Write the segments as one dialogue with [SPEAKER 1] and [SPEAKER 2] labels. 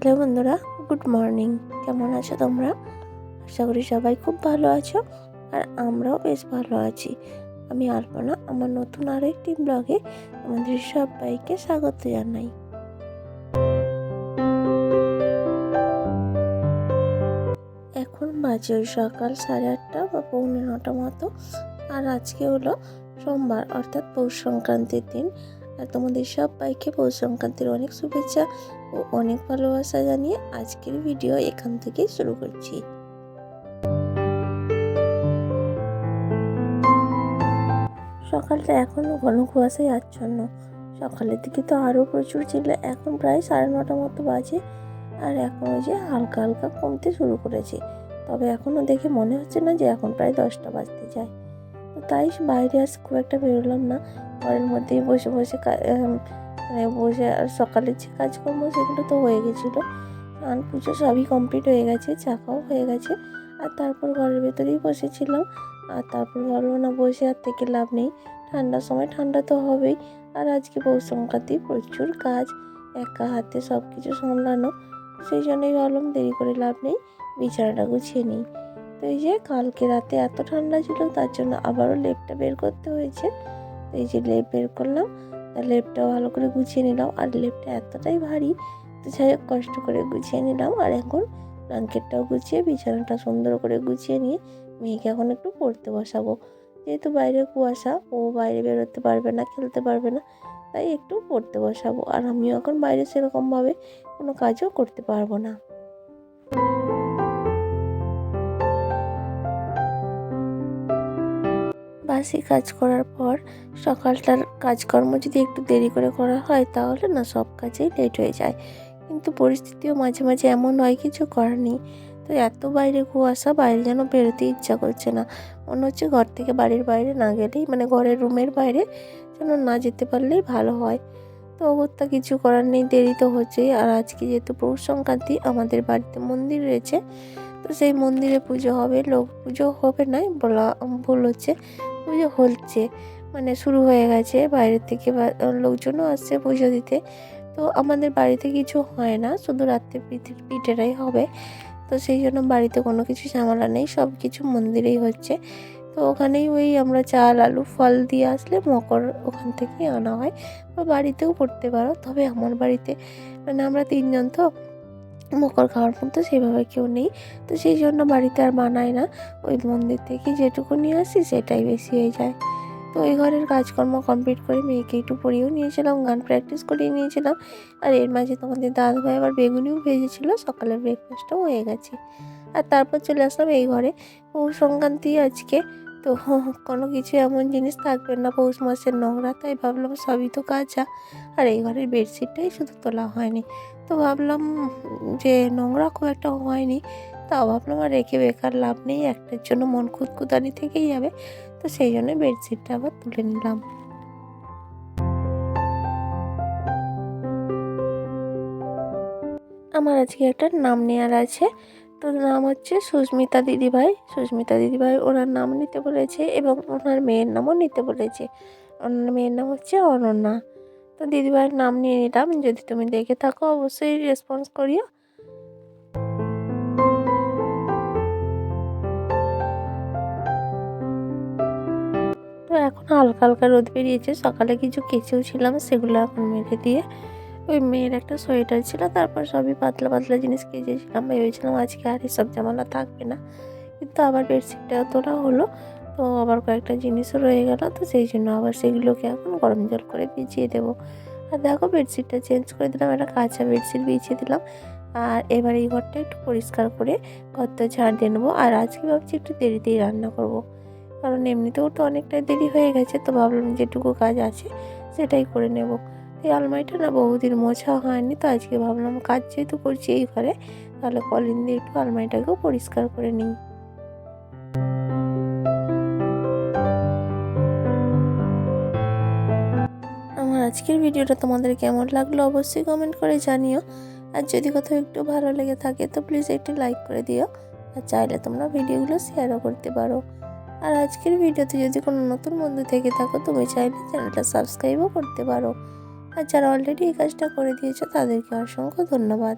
[SPEAKER 1] Hello বন্ধুরা, good morning. কেমন আছো তোমরা? আশা করি সবাই খুব ভালো আছো আর আমরাও বেশ ভালো আছি। আমি আলপনা, আমার নতুন আরও একটি ব্লগে আমাদের সবাইকে স্বাগত জানাই। এখন বাজে ওই সকাল সাড়ে আটটা বা পৌনে নটা মতো। আর আজকে হলো সোমবার, অর্থাৎ পৌষ সংক্রান্তির দিন। আর তোমাদের সব সবাইকে পৌষ সংক্রান্তির অনেক শুভেচ্ছা ও অনেক ভালোবাসা জানিয়ে আজকের ভিডিও এখান থেকেই শুরু করছি। সকালটা এখনও ঘন কুয়াশায় আচ্ছন্ন। সকালের দিকে তো আরও প্রচুর ছিল, এখন প্রায় সাড়ে নটা মতো বাজে আর এখন ওই যে হালকা হালকা কমতে শুরু করেছে। তবে এখনও দেখে মনে হচ্ছে না যে এখন প্রায় দশটা বাজতে যায়। তাই বাইরে আজ খুব একটা বেরোলাম না। ঘরের মধ্যেই বসে বসে মানে বসে আর সকালের যে কাজকর্ম সেগুলো তো হয়ে গেছিল। স্নান পুজো সবই কমপ্লিট হয়ে গেছে চাকাও হয়ে গেছে। আর তারপর ঘরের ভেতরেই বসেছিলাম। আর তারপর ভাবলো না, বসে আর থেকে লাভ নেই। ঠান্ডার সময় ঠান্ডা তো হবেই। আর আজকে পৌষ সংক্রান্তি, প্রচুর কাজ। একা হাতে সব কিছু সামলানো। সেই জন্যই ভাবলাম, দেরি করে লাভ নেই, বিছানাটা গুছিয়ে নিই। তো এই যে, কালকে রাতে এত ঠান্ডা ছিল, তার জন্য আবারও লেপটা বের করতে হয়েছে। এই যে লেপ বের করলাম আর লেপটা ভালো করে গুছিয়ে নিলাম। আর লেপটা এতটাই ভারী, তো যাই হোক, কষ্ট করে গুছিয়ে নিলাম। আর এখন ব্ল্যাঙ্কেটটাও গুছিয়ে, বিছানাটা সুন্দর করে গুছিয়ে নিয়ে মেয়েকে এখন একটু পড়তে বসাবো। যেহেতু বাইরে কুয়াশা, ও বাইরে বেরোতে পারবে না, খেলতে পারবে না, তাই একটু পড়তে বসাবো। আর আমিও এখন বাইরে সেরকমভাবে কোনো কাজও করতে পারব না। বাসি কাজ করার পর সকালটার কাজকর্ম যদি একটু দেরি করে করা হয়, তাহলে না সব কাজেই লেট হয়ে যায়। কিন্তু পরিস্থিতিও মাঝে মাঝে এমন হয়, কিছু করার নেই। তো এত বাইরে কুয়াশা, বাইরে যেন বেরোতে ইচ্ছা করছে না। মনে হচ্ছে ঘর থেকে বাড়ির বাইরে না গেলেই মানে ঘরের রুমের বাইরে যেন না যেতে পারলেই ভালো হয়। তো অগত্যা কিছু করার নেই, দেরি তো হচ্ছেই। আর আজকে যেহেতু পৌষ সংক্রান্তি, আমাদের বাড়িতে মন্দির রয়েছে। তো সেই মন্দিরে পুজো হবে, লোক পুজো হবে না বলা, ভুল হচ্ছে, পুজো হচ্ছে। মানে শুরু হয়ে গেছে বাইরে থেকে বা- লোকজনও আসছে পুজো দিতে। তো আমাদের বাড়িতে কিছু হয় না, শুধু রাত্রে পিঠে, পিঠেরাই হবে। তো সেই জন্য বাড়িতে কোনো কিছু ঝামেলা নেই, সব কিছু মন্দিরেই হচ্ছে। তো ওখানেই ওই আমরা চাল, আলু, ফল দিয়ে আসলে মকর ওখান থেকেই আনা হয়। বা বাড়িতেও করতে পারো, তবে আমার বাড়িতে মানে আমরা তিনজন তো মকর খাওয়ার মতো সেভাবে কেউ নেই। তো সেই জন্য বাড়িতে আর বানাই না। ওই মন্দির থেকে যেটুকু নিয়ে আসি সেটাই বেশি হয়ে যায়। তো ওই ঘরের কাজকর্ম কমপ্লিট করে মেয়েকে একটু পড়িয়েও নিয়েছিলাম, গান প্র্যাকটিস করিয়ে নিয়েছিলাম। আর এর মাঝে তোমাদের দাদা ভাই আবার বেগুনিও ভেজেছিলো সকালের ব্রেকফাস্টও হয়ে গেছে। আর তারপর চলে আসলাম এই ঘরে। পৌষ সংক্রান্তি আজকে, তো কোনো কিছু এমন জিনিস থাকবে না, পৌষ মাসের নোংরা, তাই ভাবলাম সবই তো কাঁচা। আর এই ঘরের বেডশিটটাই শুধু তোলা হয়নি। তো ভাবলাম, যে নোংরা খুব একটা হয়নি, তাও ভাবলাম আর রেখে বেকার লাভ নেই, একটার জন্য মন খুঁতখুতানি থেকেই যাবে, তো সেই জন্য বেডশিটটা আবার তুলে নিলাম। আমার আজকে একটা নাম নেওয়ার আছে, তো নাম হচ্ছে সুস্মিতা দিদিভাই। সুস্মিতা দিদিভাই ওনার নাম নিতে বলেছে এবং ওনার মেয়ের নামও নিতে বলেছে। ওনার মেয়ের নাম হচ্ছে অনন্যা। তো দিদিভাইয়ের নাম নিয়ে নিলাম। যদি তুমি দেখে থাকো, অবশ্যই রেসপন্স করিও। তো এখন হালকা হালকা রোদ বেরিয়েছে। সকালে কিছু কেচেও ছিলাম, সেগুলো এখন মেরে দিয়ে ওই মেয়ের একটা সোয়েটার ছিল। তারপর সবই পাতলা পাতলা জিনিস কেচেছিলাম। ভেবেছিলাম আজকে আর এসব জামালা থাকবে না। কিন্তু আবার বেডশিটটা তোলা হলো তো আবার কয়েকটা জিনিসও রয়ে গেল, তো সেই জন্য আবার সেগুলোকে এখন গরম জল করে ভিজিয়ে দেবো। আর দেখো বেডশিটটা চেঞ্জ করে দিলাম, একটা কাঁচা বেডশিট বিছিয়ে দিলাম। আর এবার এই ঘরটা একটু পরিষ্কার করে ঘরটা ঝাড় দিয়ে নেব। আর আজকে ভাবছি একটু দেরিতেই রান্না করব। কারণ এমনিতেও তো অনেকটাই দেরি হয়ে গেছে, তো ভাবলাম যেটুকু কাজ আছে সেটাই করে নেব। এই আলমারিটা না বহুদিন মোছা হয়নি, তো আজকে ভাবলাম কাজ যেহেতু করছি এই ঘরে, তাহলে কলিন দিয়ে একটু আলমারিটাকেও পরিষ্কার করে নিই। আজকের ভিডিওটা তোমাদের কেমন লাগল অবশ্যই কমেন্ট করে জানিও। আর যদি কোথাও একটু ভালো লেগে থাকে তো প্লিজ একটু লাইক করে দিও আর চাইলে তোমরা ভিডিওগুলো শেয়ারও করতে পারো। আর আজকের ভিডিওতে যদি কোনো নতুন বন্ধু থেকে থাকো তুমি চাইলে চ্যানেলটা সাবস্ক্রাইবও করতে পারো। আর যারা অলরেডি এই কাজটা করে দিয়েছ তাদেরকে অসংখ্য ধন্যবাদ।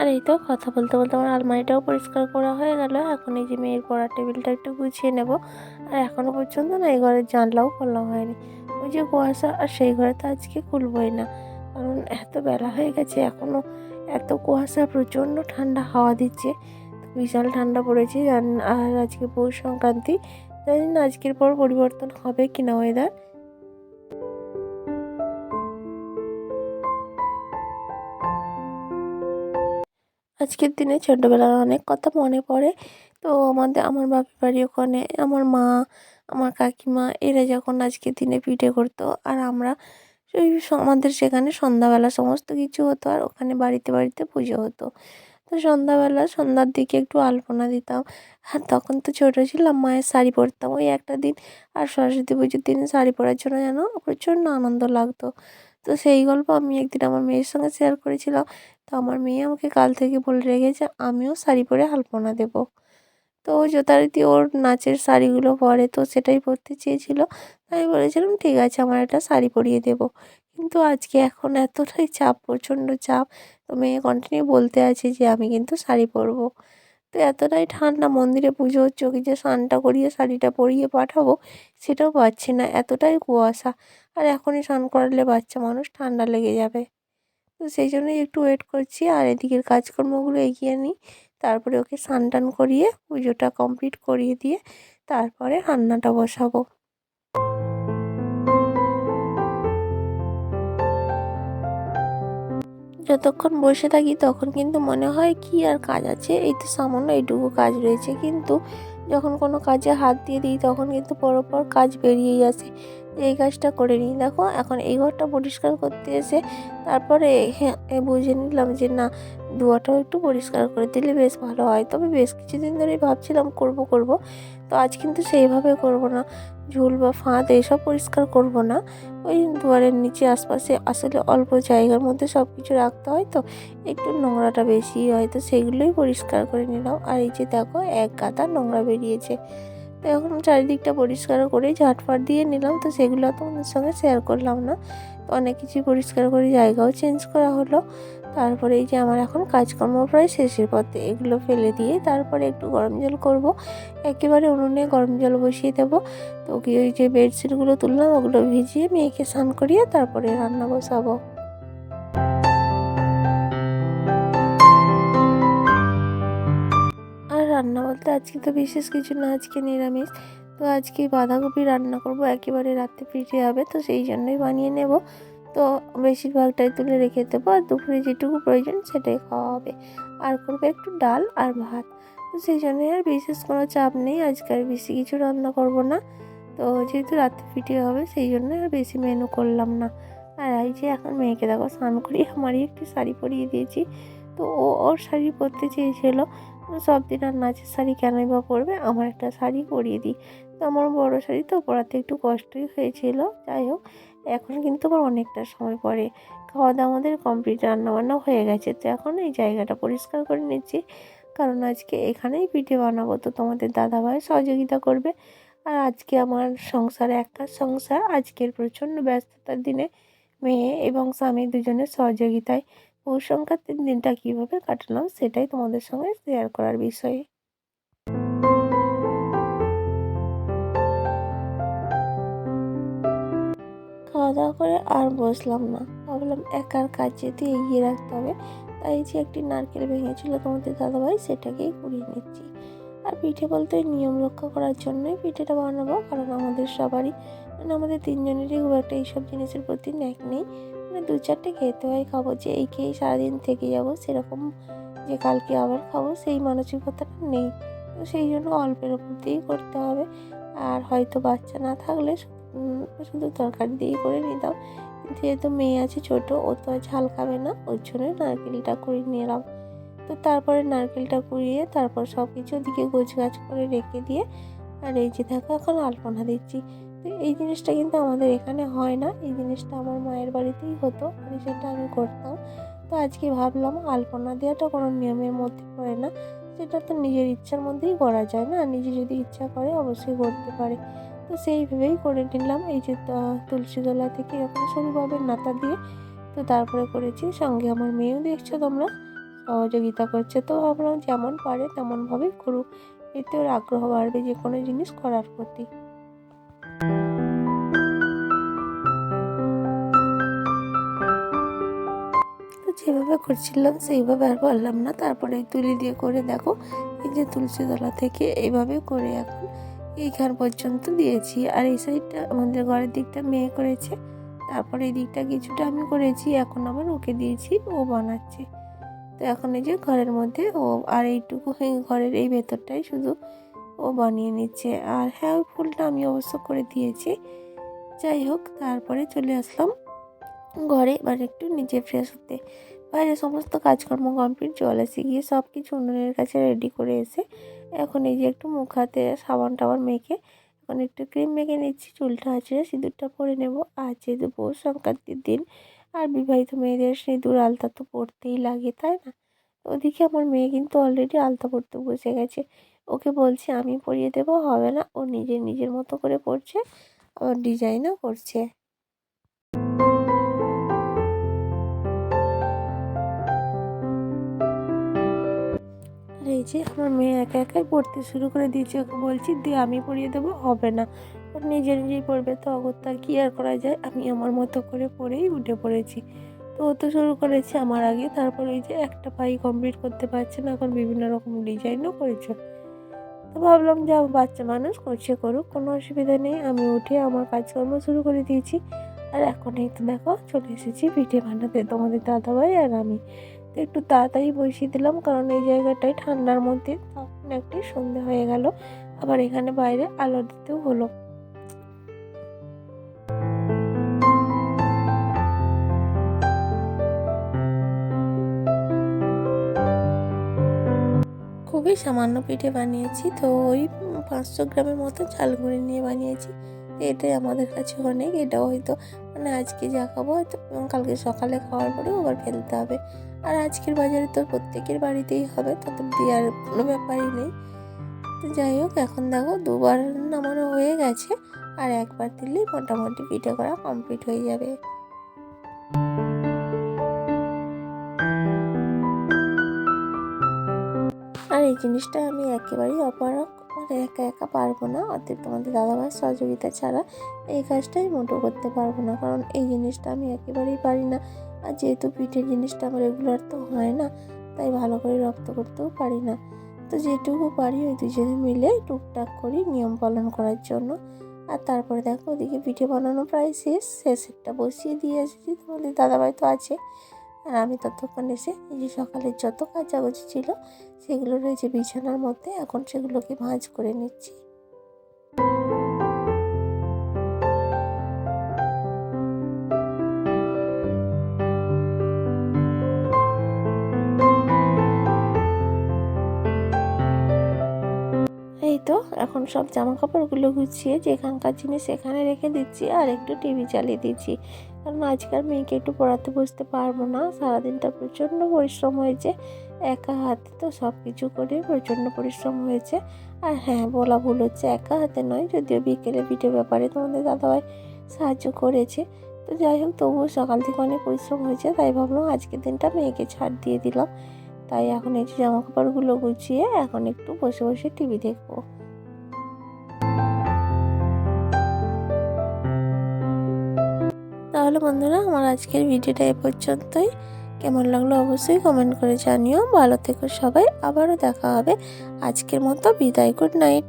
[SPEAKER 1] আর এই তো কথা বলতে বলতে আমার আলমারিটাও পরিষ্কার করা হয়ে গেল। এখন এই যে মেয়ের পড়ার টেবিলটা একটু গুছিয়ে নেব। আর এখনও পর্যন্ত না এই ঘরের জানলাও খোলা হয়নি। ওই যে কুয়াশা, আর সেই ঘরে তো আজকে খুলবই না। কারণ এত বেলা হয়ে গেছে এখনও এত কুয়াশা, প্রচণ্ড ঠান্ডা হাওয়া দিচ্ছে। বিশাল ঠান্ডা পড়েছে, আর- আর আজকে পৌষ সংক্রান্তি। জানি না, আজকের পর পরিবর্তন হবে কিনা ওয়েদার আজকের দিনে ছোটবেলার অনেক কথা মনে পড়ে। তো আমাদের, আমার বাপের বাড়ি ওখানে, আমার মা, আমার কাকিমা, এরা যখন আজকের দিনে পিঠে করতো আর আমরা ওই আমাদের সেখানে সন্ধ্যাবেলা সমস্ত কিছু হতো আর ওখানে বাড়িতে বাড়িতে পুজো হতো। তো সন্ধ্যাবেলা সন্ধ্যার দিকে একটু আলপনা দিতাম। আর তখন তো ছোটো ছিলাম, মায়ের শাড়ি পরতাম। ওই একটা দিন আর সরস্বতী পুজোর দিনে শাড়ি পরার জন্য যেন প্রচণ্ড আনন্দ লাগতো। তো সেই গল্প আমি একদিন আমার মেয়ের সঙ্গে শেয়ার করেছিলাম। তো আমার মেয়ে আমাকে কাল থেকে বলে রেখেছে আমিও শাড়ি পরে আলপনা দেবো। তো ও যথারীতি ওর নাচের শাড়িগুলো পরে তো সেটাই পরতে চেয়েছিল। আমি বলেছিলাম, ঠিক আছে, আমার একটা শাড়ি পরিয়ে দেবো। কিন্তু আজকে এখন এতটাই চাপ, প্রচণ্ড চাপ, তো মেয়ে কন্টিনিউ বলতে আছে যে, আমি কিন্তু শাড়ি পরবো। তো এতটাই ঠান্ডা, মন্দিরে পুজো হচ্ছে, ওকে যে স্নানটা করিয়ে, শাড়িটা পরিয়ে পাঠাবো, সেটাও পাচ্ছি না। এতটাই কুয়াশা। আর এখনই স্নান করালে বাচ্চা মানুষ ঠান্ডা লেগে যাবে। তো সেই জন্যই একটু ওয়েট করছি, আর এদিকের কাজকর্মগুলো এগিয়ে নিই। তারপরে ওকে স্নান টান করিয়ে পুজোটা কমপ্লিট করিয়ে দিয়ে, তারপরে রান্নাটা বসাবো। যতক্ষণ বসে থাকি তখন কিন্তু মনে হয় কি আর কাজ আছে। এই তো সামান্য এইটুকু কাজ রয়েছে। কিন্তু যখন কোনো কাজে হাত দিয়ে দিই তখন কিন্তু পরপর কাজ বেরিয়েই আসে। এই কাজটা করে নিই। দেখো, এখন এই ঘরটা পরিষ্কার করতে এসে তারপরে হ্যাঁ বুঝে নিলাম যে না, দুয়ারটাও একটু পরিষ্কার করে দিলে বেশ ভালো হয়। তবে বেশ কিছুদিন ধরেই ভাবছিলাম করব করব। তো আজ কিন্তু সেইভাবে করব না। ঝুল বা ফাঁদ এইসব পরিষ্কার করব না। ওই দুয়ারের নিচে আশপাশে আসলে অল্প জায়গার মধ্যে সব কিছু রাখতে হয় তো, একটু নোংরাটা বেশি হয় তো সেগুলোই পরিষ্কার করে নিলাম। আর এই যে দেখো, এক গাদা নোংরা বেরিয়েছে। তো এখন চারিদিকটা পরিষ্কার করে ঝাটফাট দিয়ে নিলাম তো সেগুলো তোমাদের সঙ্গে শেয়ার করলাম না। তো অনেক কিছুই পরিষ্কার করে জায়গাও চেঞ্জ করা হলো। তারপরে এই যে আমার এখন কাজকর্ম প্রায় শেষের পথে, এগুলো ফেলে দিয়ে তারপরে একটু গরম জল করব। একেবারে উনুনে গরম জল বসিয়ে দেবো। তো কি ওই যে বেডশিটগুলো তুললাম, ওগুলো ভিজিয়ে মেয়েকে স্নান করিয়ে তারপরে রান্না বসাবো। আর রান্না বলতে আজকে তো বিশেষ কিছু না, আজকে নিরামিষ। তো আজকে বাঁধাকপি রান্না করব, একেবারে রাতে পিঠে হবে, তো সেই জন্যই বানিয়ে নেব। তো বেশিরভাগটাই তুলে রেখে দেবো। আর দুপুরে যেটুকু প্রয়োজন সেটাই খাওয়া হবে। আর করব একটু ডাল আর ভাত। তো সেই জন্যই আর বিশেষ কোনো চাপ নেই। আজকে আর বেশি কিছু রান্না করব না। তো যেহেতু রাতে পিঠে হবে, সেই জন্য আর বেশি মেনু করলাম না। আর এই যে এখন মেয়েকে দেখো, স্নান করিয়ে আমারই একটি শাড়ি পরিয়ে দিয়েছি। তো ও ওর শাড়ি পরতে চেয়েছিল। সব দিন আর নাচের শাড়ি কেনই বা পরবে? আমার একটা শাড়ি পরিয়ে দিই। তো আমার বড় শাড়ি তো পরাতে একটু কষ্টই হয়েছিল। যাই হোক এখন কিন্তু আমার অনেকটা সময় পরে। খাওয়া দাওয়া আমাদের কমপ্লিট রান্নাবান্না হয়ে গেছে। তো এখন এই জায়গাটা পরিষ্কার করে নিচ্ছি। কারণ আজকে এখানেই পিঠে বানাবো। তো তোমাদের দাদাভাই সহযোগিতা করবে। আর আজকে আমার সংসার একা সংসার, আজকের প্রচণ্ড ব্যস্ততার দিনে মেয়ে এবং স্বামী দুজনের সহযোগিতায় পৌষ সংক্রান্তির দিনটা কীভাবে কাটালাম সেটাই তোমাদের সঙ্গে শেয়ার করার বিষয়। খাওয়া দাওয়া করে আর বসলাম না। ভাবলাম একার কাজ যেহেতু এগিয়ে রাখতে হবে, তাই যে একটি নারকেল ভেঙেছিল তোমাদের দাদাভাই সেটাকেই কুড়িয়ে নিচ্ছি। আর পিঠে বলতে নিয়ম রক্ষা করার জন্যই পিঠেটা বানাবো, কারণ আমাদের সবারই মানে আমাদের তিনজনেরই খুব একটা এইসব জিনিসের প্রতি ন্যাক নেই। মানে দু চারটে খেতে হয়, খাব যে এই খেয়েই সারাদিন থেকে যাব, সেরকম যে কালকে আবার খাব, সেই মানসিকতাটা নেই। তো সেই জন্য অল্পের ওপর দিয়েই করতে হবে। আর হয়তো বাচ্চা না থাকলে শুধু তরকারি দিয়েই করে নিতাম যেহেতু মেয়ে আছে ছোট, ও তো ঝাল খাবে না, ওর জন্য নারকেলটা কুড়িয়ে নিলাম। তো তারপরে নারকেলটা কুড়িয়ে তারপর সব কিছু ওদিকে গোছগাছ করে রেখে দিয়ে আর এই যে দেখো এখন আলপনা দিচ্ছি। তো এই জিনিসটা কিন্তু আমাদের এখানে হয় না, এই জিনিসটা আমার মায়ের বাড়িতেই হতো আর সেটা আমি করতাম। তো আজকে ভাবলাম আলপনা দেওয়াটা কোনো নিয়মের মধ্যে পড়ে না, সেটা তো নিজের ইচ্ছার মধ্যেই করা যায় না, নিজে যদি ইচ্ছা করে অবশ্যই করতে পারে। তো সেইভাবেই করে নিলাম। এই যে তুলসী তলা থেকে এরকম সরুভাবে নাতা দিয়ে তো তারপরে করেছি। সঙ্গে আমার মেয়েও দেখছ তোমরা, সহযোগিতা করছে। তো ভাবলাম যেমন পারে তেমনভাবেই করুক। এতে ওর আগ্রহ বাড়বে যে কোনো জিনিস করার প্রতি। যেভাবে করছিলাম সেইভাবে আর পারলাম না। তারপরে তুলি দিয়ে করে দেখো, এই যে তুলসী তলা থেকে এইভাবে করে এখন এইখান পর্যন্ত দিয়েছি। আর এই সাইডটা আমাদের ঘরের দিকটা মেয়ে করেছে। তারপরে এই দিকটা কিছুটা আমি করেছি। এখন আবার ওকে দিয়েছি, ও বানাচ্ছে। তো এখন এই যে ঘরের মধ্যে ও, আর এইটুকু ঘরের এই ভেতরটাই শুধু ও বানিয়ে নিচ্ছে। আর হ্যাঁ ওই ফুলটা আমি অবশ্য করে দিয়েছি। যাই হোক, তারপরে চলে আসলাম ঘরে। এবার একটু নিজে ফ্রেশ হতে। বাইরে সমস্ত কাজকর্ম কমপ্লিট জল এসে গিয়ে সব কিছু উনুনের কাছে রেডি করে এসে এখন এই যে একটু মুখ হাতে সাবান টাবান মেখে এখন একটু ক্রিম মেখে নিচ্ছি, চুলটা আঁচড়ে সিঁদুরটা পরে নেব। আর যেহেতু পৌষ সংক্রান্তির দিন, আর বিবাহিত মেয়েদের সিঁদুর আলতা তো পরতেই লাগে, তাই না? ওদিকে আমার মেয়ে কিন্তু অলরেডি আলতা পরতে বসে গেছে। ওকে বলছি, আমি পরিয়ে দেবো, হবে না। ও নিজে নিজের মতো করে পরছে, আবার ডিজাইনও করছে। এই যে আমার মেয়ে একা একাই পড়তে শুরু করে দিয়েছে, ওকে বলছি দিয়ে আমি পড়িয়ে দেবো, হবে না। ওর নিজে নিজেই পড়বে, তো অগত্যা কী আর করা যায়? আমি আমার মতো করে পড়েই উঠে পড়েছি। তো ও তো শুরু করেছে আমার আগে, তারপর ওই যে একটা পাই কমপ্লিট করতে পারছে না, এখন বিভিন্ন রকম ডিজাইনও করেছে। তো ভাবলাম, যা, বাচ্চা মানুষ, করছে করুক, কোনো অসুবিধা নেই। আমি উঠে আমার কাজকর্ম শুরু করে দিয়েছি। আর এখন এই তো দেখো, চলে এসেছি পিঠে বানাতে, তোমাদের দাদাভাই আর আমি। তো একটু তাড়াতাড়ি বসিয়ে দিলাম, কারণ এই জায়গাটায় ঠান্ডার মধ্যে তখন একটি সন্ধে হয়ে গেল। আবার এখানে বাইরে আলো দিতেও হলো। খুবই সামান্য পিঠে বানিয়েছি, তো ওই পাঁচশো গ্রামের মতো চাল গুঁড়ি নিয়ে বানিয়েছি। এটাই আমাদের কাছে অনেক, এটাও হয়তো মানে আজকে যা খাব হয়তো কালকে সকালে খাওয়ার পরেও আবার ফেলতে হবে। আর আজকের বাজারে তো প্রত্যেকের বাড়িতেই হবে, তাতে দেওয়ার কোনো ব্যাপারই নেই। তো যাই হোক, এখন দেখো দুবার নামানো হয়ে গেছে, আর একবার দিলেই মোটামুটি পিঠে করা কমপ্লিট হয়ে যাবে। আর এই জিনিসটা আমি একেবারেই অপারক মানে একা একা পারব না অর্থাৎ তোমাদের দাদাভাইয়ের সহযোগিতা ছাড়া এই কাজটাই মোটো করতে পারব না, কারণ এই জিনিসটা আমি একেবারেই পারি না। আর যেহেতু পিঠের জিনিসটা আমার রেগুলার তো হয় না, তাই ভালো করে রক্ত করতেও পারি না। তো যেটুকু পারি ওই দুজনে মিলে টুকটাক করি নিয়ম পালন করার জন্য। আর তারপরে দেখো ওদিকে পিঠে বানানো প্রায় শেষ শেষেরটা বসিয়ে দিয়ে এসেছি তোমাদের দাদাভাই তো আছে, আর আমি ততক্ষণ এসে এই যে সকালের যত কাচাকুচি ছিল, সেগুলো রয়েছে বিছানার মধ্যে, এখন সেগুলোকে ভাঁজ করে নিচ্ছি। এখন সব জামা কাপড়গুলো গুছিয়ে যেখানকার জিনিস সেখানে রেখে দিচ্ছি আর একটু টিভি চালিয়ে দিচ্ছি। কারণ আজকাল মেয়েকে একটু পড়াতে বসতে পারব না। সারাদিনটা প্রচণ্ড পরিশ্রম হয়েছে। একা হাতে তো সব কিছু করে প্রচণ্ড পরিশ্রম হয়েছে। আর হ্যাঁ বলা ভুল হচ্ছে একা হাতে নয়, যদিও বিকেলে পিঠে ব্যাপারে তোমাদের দাদাভাই সাহায্য করেছে। তো যাই হোক, তবুও সকাল থেকে অনেক পরিশ্রম হয়েছে, তাই ভাবলাম আজকের দিনটা মেয়েকে ছাড় দিয়ে দিলাম। তাই এখন এই যে জামা কাপড়গুলো গুছিয়ে এখন একটু বসে বসে টিভি দেখব। তাহলে বন্ধুরা, আমার আজকের ভিডিওটা এ পর্যন্তই। কেমন লাগল অবশ্যই কমেন্ট করে জানিও। ভালো থেকো সবাই, আবারও দেখা হবে। আজকের মতো বিদায় গুড নাইট